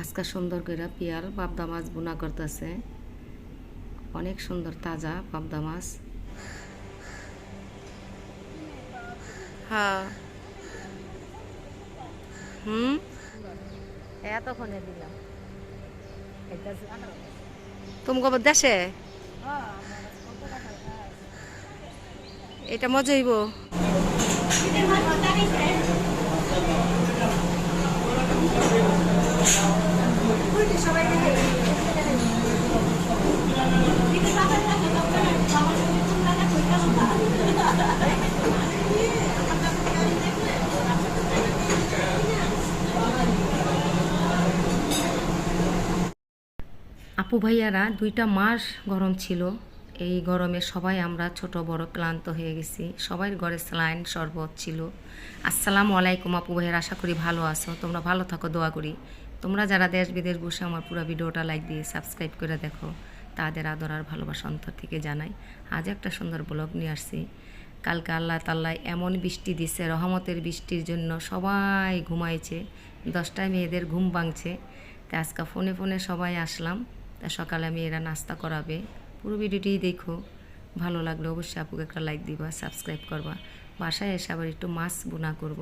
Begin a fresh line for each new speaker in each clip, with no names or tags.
আজকে সুন্দর করে পিয়াল পাবদা মাছ বোনা করতেছে। অনেক সুন্দর তাজা পাবদা মাছ। হ্যাঁ। হুম? এতক্ষণে দিলাম। তুমি কবে দেশে? এটা মজা হইব। আপু ভাইয়ারা, দুইটা মাস গরম ছিল। এই গরমে সবাই আমরা ছোট, বড়, ক্লান্ত হয়ে গেছি। সবাই ঘরে স্যালাইন শরবত ছিল। আসসালামু আলাইকুম আপু ভাইয়ার, আশা করি ভালো আছো। তোমরা ভালো থাকো, দোয়া করি। তোমরা যারা দেশ বিদেশ বসে আমার পুরো ভিডিওটা লাইক দিয়ে সাবস্ক্রাইব করে দেখো, তাদের আদর আর ভালোবাসা অন্তর থেকে জানাই। আজ একটা সুন্দর ব্লগ নিয়ে আসছি। কালকে আল্লাহ তাল্লাহ এমন বৃষ্টি দিছে, রহমতের বৃষ্টির জন্য সবাই ঘুমাইছে। দশটায় মেয়েদের ঘুম ভাঙছে। তা আজকে ফোনে ফোনে সবাই আসলাম। তা সকালে আমি মেয়েরা নাস্তা করাবে। পুরো ভিডিওটি দেখো। ভালো লাগলে অবশ্যই আপুকে একটা লাইক দিবা সাবস্ক্রাইব করবা। বাসায় এসে আবার একটু মাছ বোনা করব।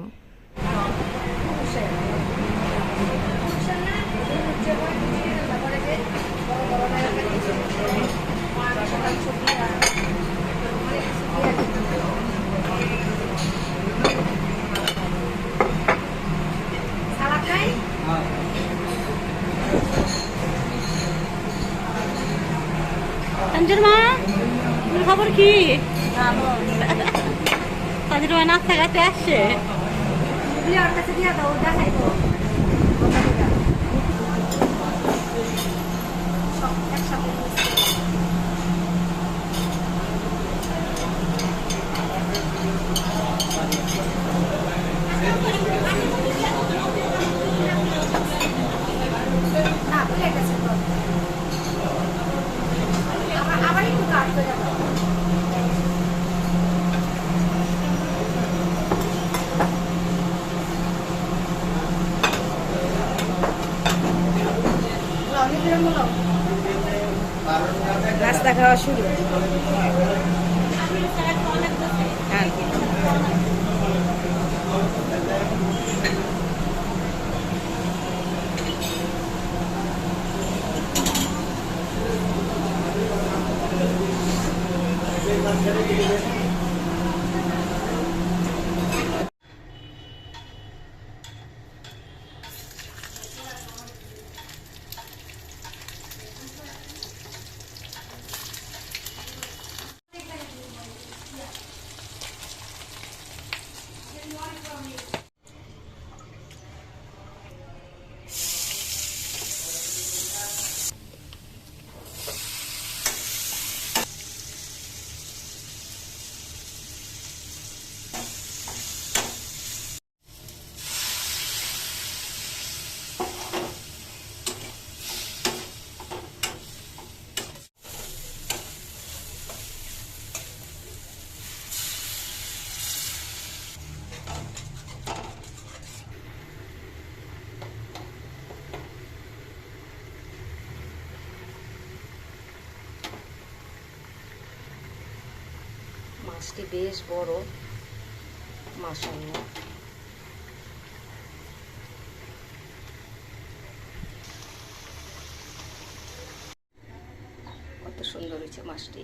তানজির মা খবর কি? সঞ্জুর মা নাস্তা খাতে আসছে।
নাস্তা খাওয়া শুরু। হ্যাঁ মাছটি বেশ বড় মাসাল্লাহ। কত সুন্দর হয়েছে মাছটি।